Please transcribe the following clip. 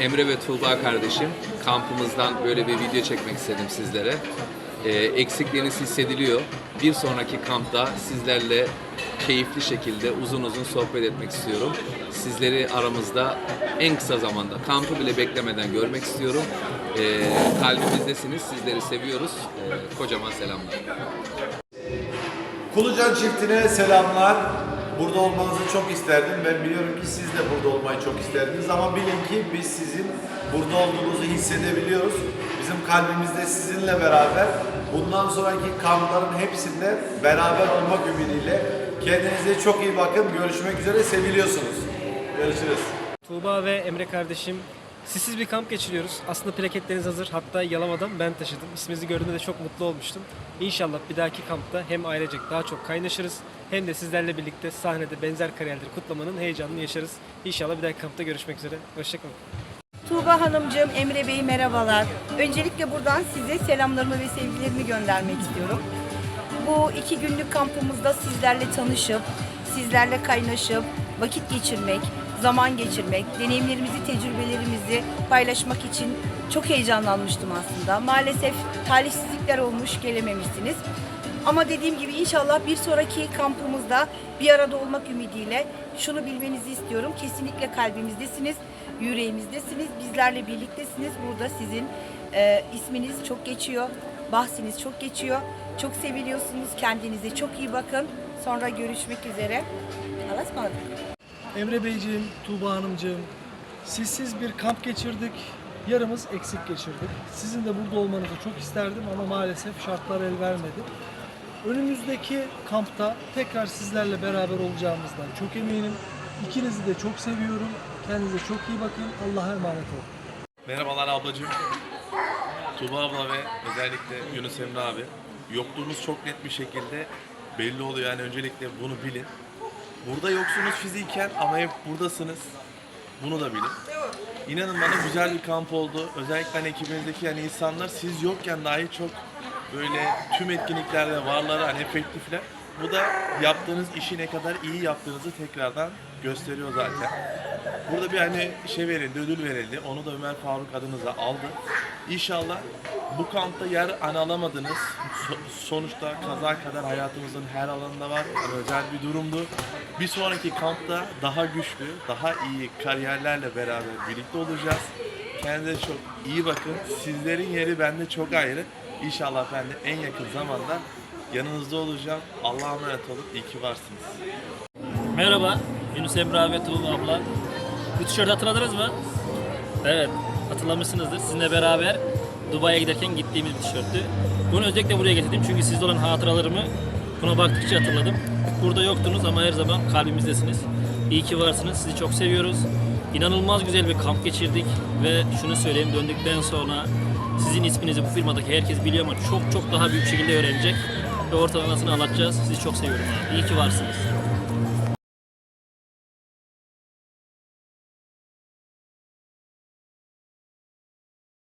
Emre ve Tuğba kardeşim. Kampımızdan böyle bir video çekmek istedim sizlere. Ee, eksikliğiniz hissediliyor. Bir sonraki kampta sizlerle keyifli şekilde uzun uzun sohbet etmek istiyorum. Sizleri aramızda en kısa zamanda kampı bile beklemeden görmek istiyorum. Ee, kalbimizdesiniz. Sizleri seviyoruz. Ee, kocaman selamlar. Kulucan çiftine selamlar. Burada olmanızı çok isterdim. Ben biliyorum ki siz de burada olmayı çok isterdiniz ama bilin ki biz sizin burada olduğunuzu hissedebiliyoruz. Bizim kalbimizde sizinle beraber bundan sonraki kampların hepsinde beraber olmak ümidiyle kendinize çok iyi bakın. Görüşmek üzere. Seviliyorsunuz. Görüşürüz. Tuğba ve Emre kardeşim sizsiz bir kamp geçiriyoruz. Aslında plaketleriniz hazır. Hatta Yalova'dan ben taşıdım. İsminizi gördüğümde de çok mutlu olmuştum. İnşallah bir dahaki kampta hem ailecek daha çok kaynaşırız hem de sizlerle birlikte sahnede benzer kariyerleri kutlamanın heyecanını yaşarız. İnşallah bir dahaki kampta görüşmek üzere. Hoşçakalın. Tuğba Hanımcığım, Emre Bey merhabalar. Öncelikle buradan size selamlarımı ve sevgilerimi göndermek istiyorum. Bu iki günlük kampımızda sizlerle tanışıp, sizlerle kaynaşıp, vakit geçirmek, zaman geçirmek, deneyimlerimizi, tecrübelerimizi paylaşmak için çok heyecanlanmıştım aslında. Maalesef talihsizlikler olmuş, gelememişsiniz. Ama dediğim gibi inşallah bir sonraki kampımızda bir arada olmak ümidiyle şunu bilmenizi istiyorum. Kesinlikle kalbimizdesiniz, yüreğimizdesiniz, bizlerle birliktesiniz. Burada sizin e, isminiz çok geçiyor, bahsiniz çok geçiyor. Çok seviliyorsunuz, kendinize çok iyi bakın. Sonra görüşmek üzere. Allah'a ısmarladık. Emre Beyciğim, Tuğba Hanımcığım, sizsiz bir kamp geçirdik. Yarımız eksik geçirdik. Sizin de burada olmanızı çok isterdim ama maalesef şartlar el vermedi. Önümüzdeki kampta tekrar sizlerle beraber olacağımızdan çok eminim. İkinizi de çok seviyorum. Kendinize çok iyi bakın. Allah'a emanet olun. Merhabalar ablacığım. Tuba abla ve özellikle Yunus Emre abi. Yokluğunuz çok net bir şekilde belli oluyor. Yani öncelikle bunu bilin. Burada yoksunuz fiziken ama hep buradasınız. Bunu da bilin. İnanın bana güzel bir kamp oldu. Özellikle hani ekibinizdeki yani insanlar siz yokken dahi çok böyle tüm etkinliklerde varlar hani efektifler. Bu da yaptığınız işi ne kadar iyi yaptığınızı tekrardan gösteriyor zaten. Burada bir hani şey verildi, ödül verildi. Onu da Ömer Faruk adınıza aldı. İnşallah bu kampta yer hani alamadınız. So- sonuçta kaza kadar hayatımızın her alanında var. Yani özel bir durumdu. Bir sonraki kampta daha güçlü, daha iyi kariyerlerle beraber birlikte olacağız. Kendinize çok iyi bakın. Sizlerin yeri bende çok ayrı. İnşallah ben de en yakın zamanda yanınızda olacağım. Allah'a emanet olun. İyi ki varsınız. Merhaba, Yunus Emre abi Tuğba abla. Bu tişörtü hatırladınız mı? Evet, hatırlamışsınızdır. Sizinle beraber Dubai'ye giderken gittiğimiz bir tişörttü. Bunu özellikle buraya getirdim çünkü sizde olan hatıralarımı buna baktıkça hatırladım. Burada yoktunuz ama her zaman kalbimizdesiniz. İyi ki varsınız, sizi çok seviyoruz. İnanılmaz güzel bir kamp geçirdik ve şunu söyleyeyim döndükten sonra sizin isminizi bu firmadaki herkes biliyor ama çok çok daha büyük şekilde öğrenecek ve ortadan anlatacağız. Sizi çok seviyorum abi. İyi ki varsınız.